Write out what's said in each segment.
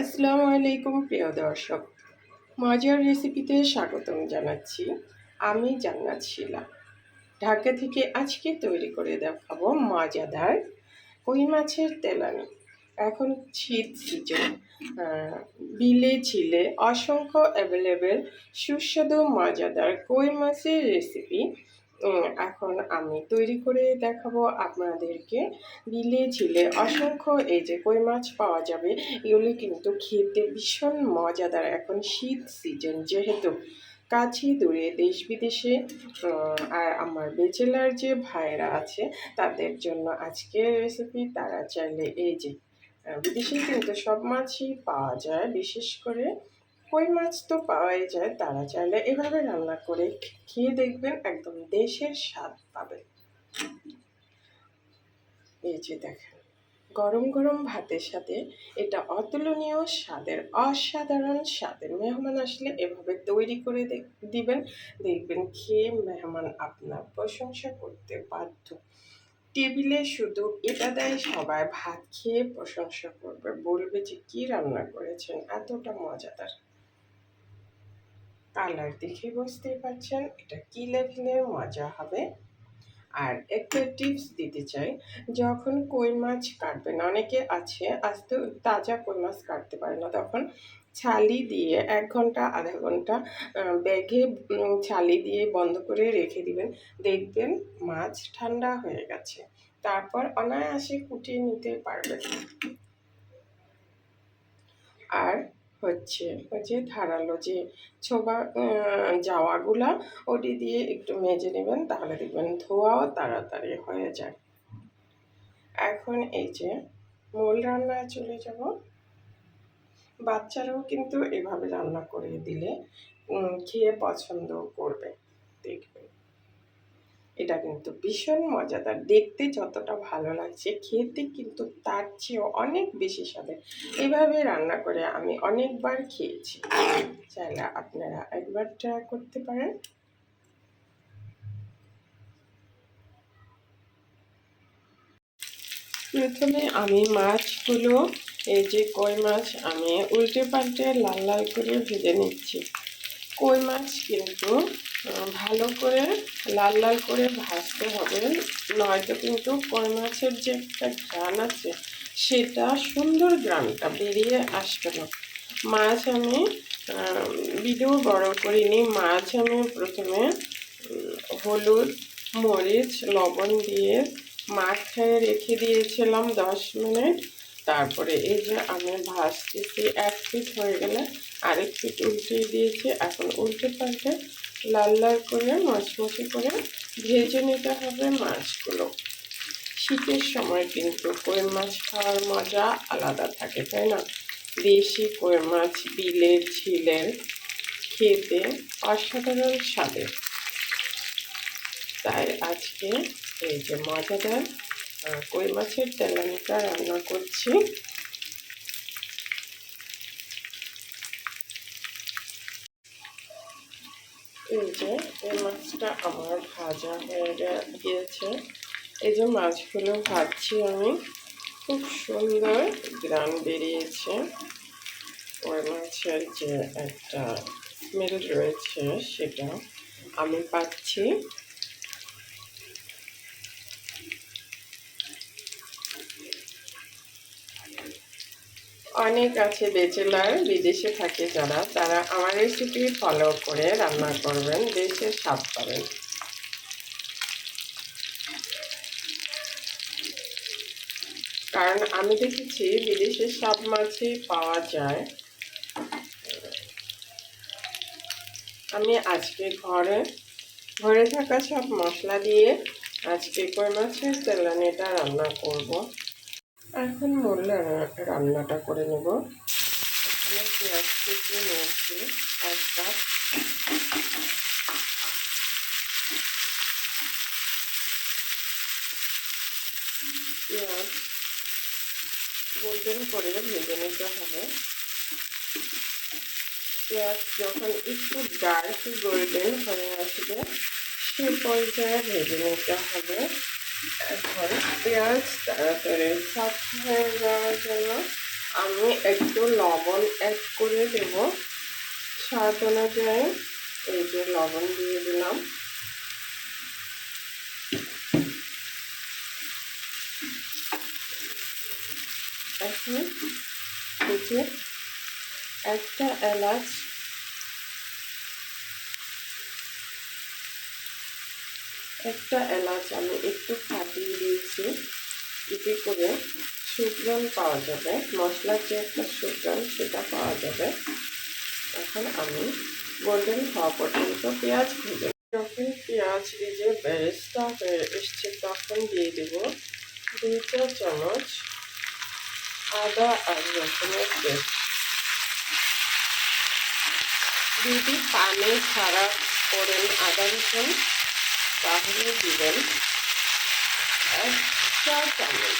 আসসালামু আলাইকুম, প্রিয় দর্শক। মজার রেসিপিতে স্বাগতম জানাচ্ছি। আমি জান্নাত শিলা। ঢাকা থেকে আজকে তৈরি করে দেখাবো মজাদার কই মাছের তেলানি। এখন শীত সিজন বিলে ছিলে অসংখ্য অ্যাভেলেবেল সুস্বাদু, মজাদার কই মাছের রেসিপি এখন আমি তৈরি করে দেখাবো আপনাদেরকে। বিলে ঝিলে অসংখ্য এই যে কই মাছ পাওয়া যাবে, এগুলি কিন্তু খেতে ভীষণ মজাদার। এখন শীত সিজন যেহেতু, কাছে দূরে দেশ বিদেশে আর আমার বেচেলার যে ভাইরা আছে, তাদের জন্য আজকের রেসিপি তারা চাইলে এই যে বিদেশে কিন্তু সব মাছই পাওয়া যায়, বিশেষ করে কই মাছ তো পাওয়াই যায়, তারা চাইলে এভাবে রান্না করে খেয়ে দেখবেন একদম দেশের স্বাদ পাবেন। এই যে দেখেন, গরম গরম ভাতের সাথে এটা অতুলনীয় স্বাদের, অসাধারণ স্বাদের মেহমান আসলে এভাবে তৈরি করে দিবেন, দেখবেন খেয়ে মেহমান আপনার প্রশংসা করতে বাধ্য। টেবিলে শুধু এটা দেয় সবাই, ভাত খেয়ে প্রশংসা করবে, বলবে যে কি রান্না করেছেন, এতটা মজাদার। কালার দেখে বুঝতেই পারছেন, এটা কি লেভেলের মজা হবে। আর একটা টিপস দিতে চাই, যখন কই মাছ কাটবেন, অনেকে আছে আস্তে তাজা কই মাছ কাটতে পারে না, তখন ছালি দিয়ে এক ঘণ্টা, আধা ঘণ্টা ব্যাগে ছালি দিয়ে বন্ধ করে রেখে দিবেন। দেখবেন মাছ ঠান্ডা হয়ে গেছে, তারপর অনায়াসে কুটিয়ে নিতে পারবেন। আর হচ্ছে। যে ধারালো যে ছোবা জাওয়াগুলা ওটি দিয়ে একটু মেজে নেবেন, তাহলে দেখবেন ধোয়াও তাড়াতাড়ি হয়ে যায়। এখন এই যে মূল রান্নায় চলে যাব। বাচ্চারাও কিন্তু এভাবে রান্না করে দিলে খেয়ে পছন্দ করবে, দেখবেন। এটা কিন্তু ভীষণ মজাদার। দেখতে যতটা ভালো লাগছে, খেতে কিন্তু তার চেয়েও অনেক বেশি স্বাদের। এভাবে রান্না করে আমি অনেকবার খেয়েছি। চাইলে আপনারা একবার ট্রাই করতে পারেন। প্রথমে আমি মাছগুলো, এই যে কই মাছ, আমি উল্টে পাল্টে লাল লাল করে ভেজে নিচ্ছি। কই মাছ কিন্তু ভালো করে, লাল লাল করে ভাজতে হবে। নয়তো কিন্তু কই মাছের যে একটা গ্রান আছে, সেটা সুন্দর গ্রানটা বেরিয়ে আসবে না। মাছ আমি ভিডিও বড় করিনি। মাছ আমি প্রথমে হলুদ, মরিচ, লবণ দিয়ে মাছ মাখায় রেখে দিয়েছিলাম দশ মিনিট। তারপরে এই যে আমি ভাজতেছি, এক ফিট হয়ে গেলে আরেক ফিট উল্টে দিয়েছি। এখন উল্টে পাল্টে লাল লাল করে, মচমচে করে ভেজে নিতে হবে মাছগুলো। শীতের সময় কিন্তু কই মাছ খাওয়ার মজা আলাদা থাকে, তাই না? দেশি কই মাছ, বিলের, ঝিলের খেতে অসাধারণ স্বাদের। তাই আজকে এই যে মজাদার কই মাছের তেলানিটা রান্না করছি। এই যে এই মাছটা আমার ভাজা হয়ে গিয়েছে। এই যে মাছগুলো ভাজছি আমি, খুব সুন্দর গ্রাম বেরিয়েছে। ওই মাছের যে একটা স্মেল রয়েছে সেটা আমি পাচ্ছি। অনেক আছে বেচেলার, বিদেশে থাকে যারা, তারা আমার রেসিপি ফলো করে রান্না করবেন দেশের স্বাদ পাবেন। কারণ আমি দেখেছি বিদেশের সব মাছই পাওয়া যায়। আমি আজকে ঘরে ঘরে থাকা সব মশলা দিয়ে আজকে কই মাছের তেলানিটা রান্না করব। এখন মূল রান্নাটা করে নেব। এখানে পেঁয়াজ কুচি নিয়েছি এক কাপ পেঁয়াজ গোল্ডেন করে ভেজে নিতে হবে। পেঁয়াজ যখন একটু ডার্ক গোল্ডেন হয়ে আসবে, সে পর্যায়ে ভেজে নিতে হবে। এখন পেঁয়াজ তাড়াতাড়ি সফট হয়ে যাওয়ার জন্য আমি একটু লবণ অ্যাড করে দেব। স্বাদ অনুযায়ী এই যে লবণ দিয়ে দিলাম। এখন এই যে একটা এলাচ একটা এলাচ আমি একটু ফাটিয়ে দিয়েছি। এতে করে সুগ্রান পাওয়া যাবে। মশলার যে একটা সুগ্রান সেটা পাওয়া যাবে। এখন আমি গোল্ডেন হওয়া পর্যন্ত পেঁয়াজ ভেজে যখন পেঁয়াজ যে বেরেস্তা হয়ে এসছে, তখন দিয়ে দেব দুই চামচ আদা আর রসুনের পেস্ট। যদি পানি ছাড়া করেন আদা রসুন। তাহলে দিবেন এক চা চামচ।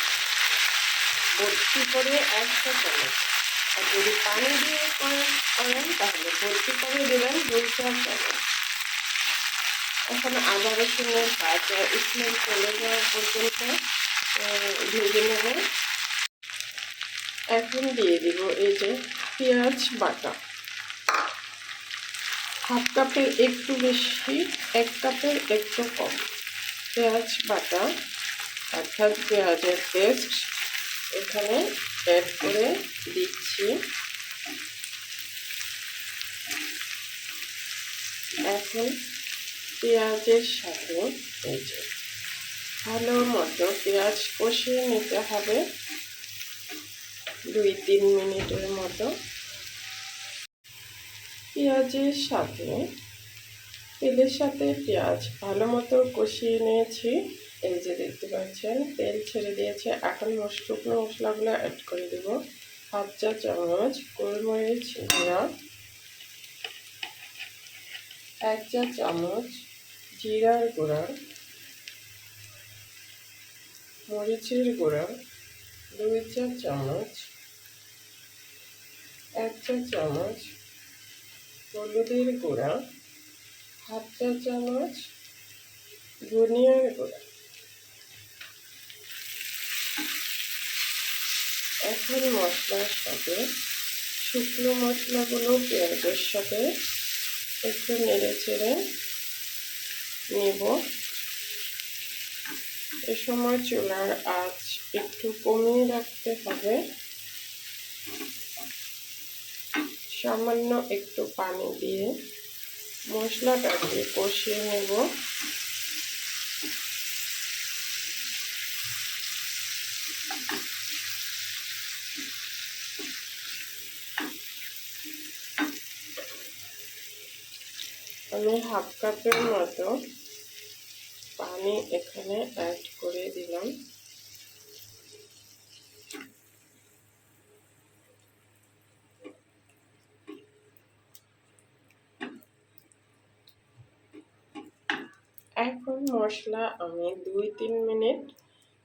ভর্তি করে এক চা চামচ। আর যদি পানি দিয়ে করেন তাহলে ভর্তি করে দেবেন দুই চা চামচ। এখন আদা রসুনের কাঁচা স্মেল চলে যাওয়া পর্যন্ত ভেজে নেব। এখন দিয়ে দিব এই যে পেঁয়াজ বাটা। হাফ কাপের একটু বেশি, এক কাপের একটু কম। পেঁয়াজ বাটা, অর্থাৎ পেঁয়াজের পেস্ট এখানে অ্যাড করে দিচ্ছি। এখন পেঁয়াজের সাথে এই ভালো মতো পেঁয়াজ কষিয়ে নিতে হবে। দুই তিন মিনিটের মতো। পেঁয়াজের সাথে, তেলের সাথে পেঁয়াজ ভালো মতো কষিয়ে নিয়েছি। এই যে দেখতে পাচ্ছেন, তেল ছেড়ে দিয়েছে। এখন শুকনো মশলাগুলো অ্যাড করে দেব। হাফ চা চামচ গোলমরিচ গুঁড়া, এক চা চামচ জিরার গুঁড়া, মরিচের গুঁড়া, দুই চা চামচ, এক চা চামচ হলুদের গুঁড়া হাফ চা চামচ, ধনিয়ার গুঁড়া। এখন মশলার সাথে শুকনো মশলাগুলো পেঁয়াজের সাথে একটু নেড়ে চেড়ে নেব। এ সময় চুলার আঁচ একটু কমিয়ে রাখতে হবে। সামান্য একটু পানি দিয়ে মশলাটাকে কষিয়ে নেব। আমি হাফ কাপের মতো পানি এখানে অ্যাড করে দিলাম এখন মশলা আমি দুই তিন মিনিট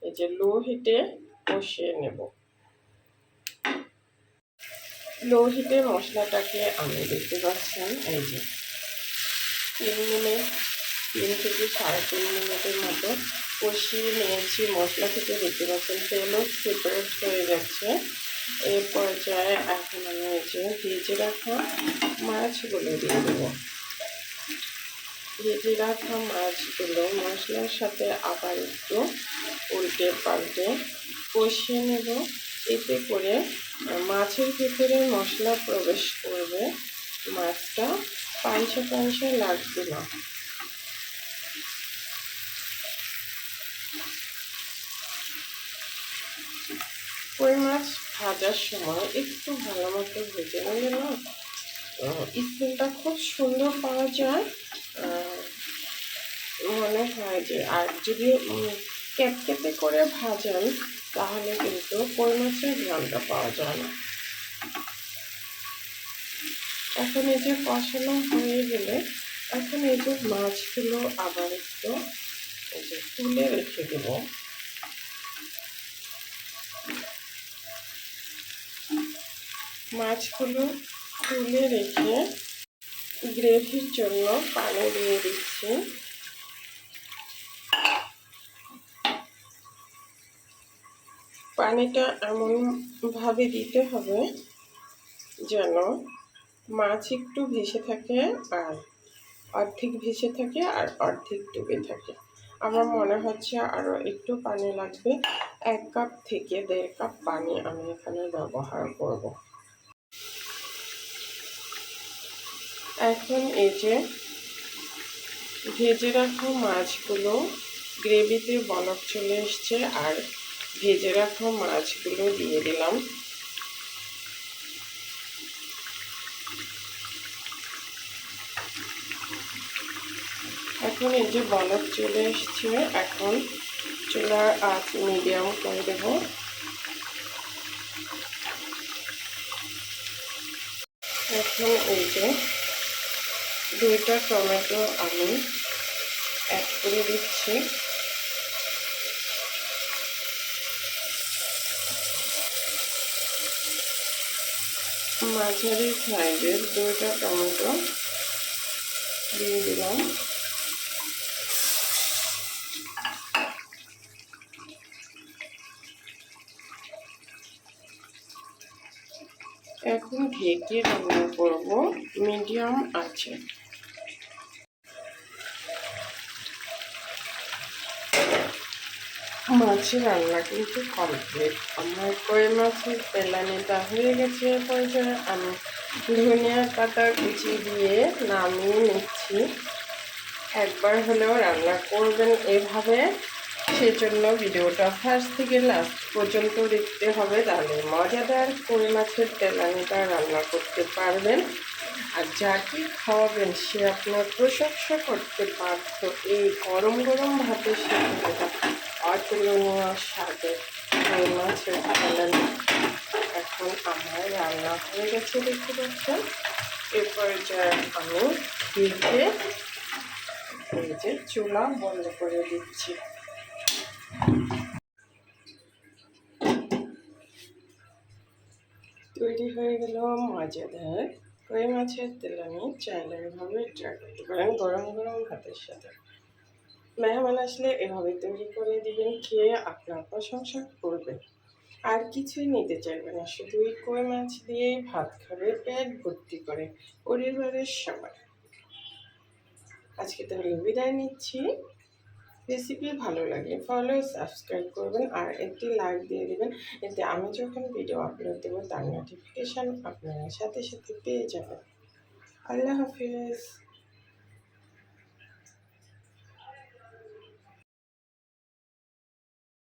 এই যে লো হিটে কষিয়ে নেব। লো হিটে মশলাটাকে আমি দেখতে পাচ্ছেন, এই যে তিন মিনিট, তিন থেকে সাড়ে তিন মিনিটের মতো কষিয়ে নিয়েছি। মশলা থেকে দেখতে পাচ্ছেন তেলও সেপারেট হয়ে যাচ্ছে। এই পর্যায়ে এখন আমি এই যে ভেজে রাখা মাছগুলো দিয়ে দেবো। ভেজে রাখা মাছগুলো মশলার সাথে আবার একটু উল্টে পাল্টে কষিয়ে নেব। এতে করে মাছের ভিতরে মশলা প্রবেশ করবে। মাছটা পাঞ্চা পাঞ্চা লাগবে না। কই মাছ ভাজার সময় একটু ভালো মতো ভেজে নিলে না? স্মেলটা খুব সুন্দর পাওয়া যায়। মনে হয় যে, আর যদি ক্যাপকেপে করে ভাজান, তাহলে কিন্তু কই মাছের গ্রামটা পাওয়া যায় না। এখন এই যে কষানো হয়ে গেলে, এখন এই যে মাছগুলো আবার একটু যে তুলে রেখে দেব। মাছগুলো তুলে রেখে গ্রেভির জন্য পানি দিয়ে দিচ্ছি। পানিটা এমনভাবে দিতে হবে যেন মাছ একটু ভেসে থাকে আর অর্ধেক ভেসে থাকে আর অর্ধেক ডুবে থাকে। আমার মনে হচ্ছে আরও একটু পানি লাগবে। এক কাপ থেকে দেড় কাপ পানি আমি এখানে ব্যবহার করব। এখন এই যে ভেজে রাখা মাছগুলো গ্রেভিতে বলক চলে এসছে, আর ভেজে রাখা মাছগুলো দিয়ে দিলাম। এখন এই যে বলক চলে এসছে, এখন চুলার আঁচ মিডিয়াম করে দেব। এখন এই যে দুইটা টমেটো আমি অ্যাড করে দিচ্ছি। মাঝারি সাইজের দুইটা টমেটো দিয়ে দিলাম এখন ঢেকে রান্না করব। মিডিয়াম আছে। মাছের রান্না কিন্তু কমপ্লিট আমার কই মাছের তেলানিটা হয়ে গেছে পর্যায়ে। আমি ধনিয়া পাতা কুচি দিয়ে নামিয়ে নিচ্ছি। একবার হলেও রান্না করবেন এভাবে। সেজন্য ভিডিওটা ফার্স্ট থেকে লাস্ট পর্যন্ত দেখতে হবে। তাহলে মজাদার কই মাছের তেলানিটা রান্না করতে পারবেন। আর যা যাকে খাওয়াবেন সে আপনার প্রশংসা করতে পারত এই গরম গরম ভাতের সাথে অতুলনীয় স্বাদের কই মাছের তেলানি। এখন আমার রান্না হয়ে গেছে দেখতে পাচ্ছেন। এরপরে যা আমি দিয়ে এই যে চুলা বন্ধ করে দিচ্ছি। তৈরি হয়ে গেল মজাদার কই মাছের তেলানি। চাইলে এভাবে ট্রাই করতে পারেন গরম গরম ভাতের সাথে। মেহমান আসলে এভাবে তৈরি করে দিবেন, খেয়ে আপনার প্রশংসা করবেন আর কিছুই নিতে চাইবে না শুধু এই কই মাছ দিয়ে ভাত খাবে, পেট ভর্তি করে পরিবারের সবাই। আজকে তাহলে বিদায় নিচ্ছি। রেসিপি ভালো লাগে ফলো সাবস্ক্রাইব করবেন আর একটি লাইক দিয়ে দেবেন। এতে আমি যখন ভিডিও আপলোড দেবো, তার নোটিফিকেশান আপনারা সাথে সাথে পেয়ে যাবেন। আল্লাহ হাফিজ।